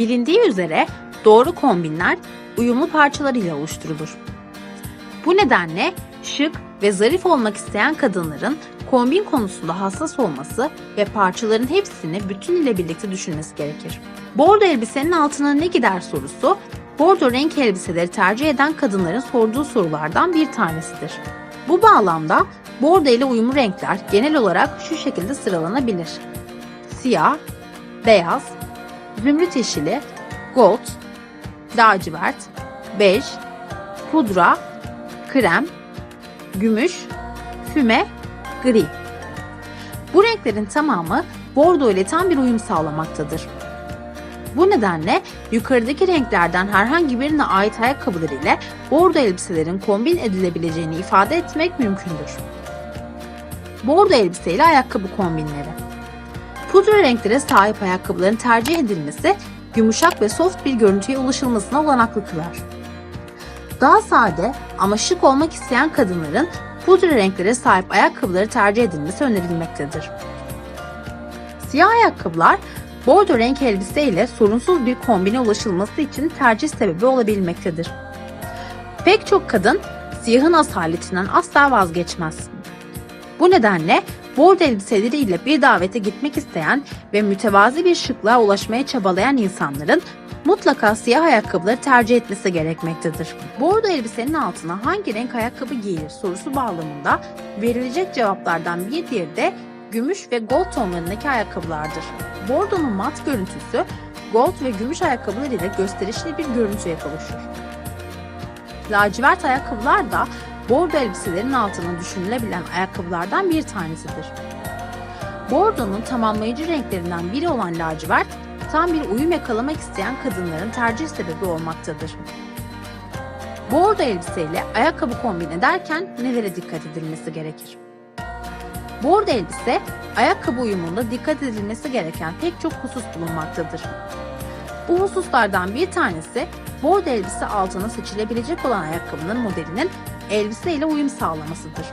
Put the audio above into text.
Bilindiği üzere doğru kombinler uyumlu parçalarıyla oluşturulur. Bu nedenle şık ve zarif olmak isteyen kadınların kombin konusunda hassas olması ve parçaların hepsini bütün ile birlikte düşünmesi gerekir. Bordo elbisenin altına ne gider sorusu, bordo renk elbiseleri tercih eden kadınların sorduğu sorulardan bir tanesidir. Bu bağlamda bordo ile uyumlu renkler genel olarak şu şekilde sıralanabilir. Siyah, beyaz, zümrüt yeşili, gold, lacivert, bej, pudra, krem, gümüş, füme, gri. Bu renklerin tamamı bordo ile tam bir uyum sağlamaktadır. Bu nedenle yukarıdaki renklerden herhangi birine ait ayakkabılar ile bordo elbiselerin kombin edilebileceğini ifade etmek mümkündür. Bordo elbise ile ayakkabı kombinleri. Pudra renklere sahip ayakkabıların tercih edilmesi yumuşak ve soft bir görüntüye ulaşılmasına olanaklı kılar. Daha sade ama şık olmak isteyen kadınların pudra renklere sahip ayakkabıları tercih edilmesi önerilmektedir. Siyah ayakkabılar bordo renk elbise ile sorunsuz bir kombine ulaşılması için tercih sebebi olabilmektedir. Pek çok kadın siyahın asaletinden asla vazgeçmez. Bu nedenle bordo elbiseleriyle bir davete gitmek isteyen ve mütevazi bir şıklığa ulaşmaya çabalayan insanların mutlaka siyah ayakkabıları tercih etmesi gerekmektedir. Bordo elbisenin altına hangi renk ayakkabı giyilir sorusu bağlamında verilecek cevaplardan bir diğeri de gümüş ve gold tonlarındaki ayakkabılardır. Bordo'nun mat görüntüsü gold ve gümüş ayakkabılar ile gösterişli bir görüntüye kavuşur. Lacivert ayakkabılar da bordo elbiselerin altına düşünülebilen ayakkabılardan bir tanesidir. Bordo'nun tamamlayıcı renklerinden biri olan lacivert, tam bir uyum yakalamak isteyen kadınların tercih sebebi olmaktadır. Bordo elbiseyle ayakkabı kombin ederken nelere dikkat edilmesi gerekir? Bordo elbise, ayakkabı uyumunda dikkat edilmesi gereken pek çok husus bulunmaktadır. Bu hususlardan bir tanesi, bordo elbise altına seçilebilecek olan ayakkabının modelinin elbise ile uyum sağlamasıdır.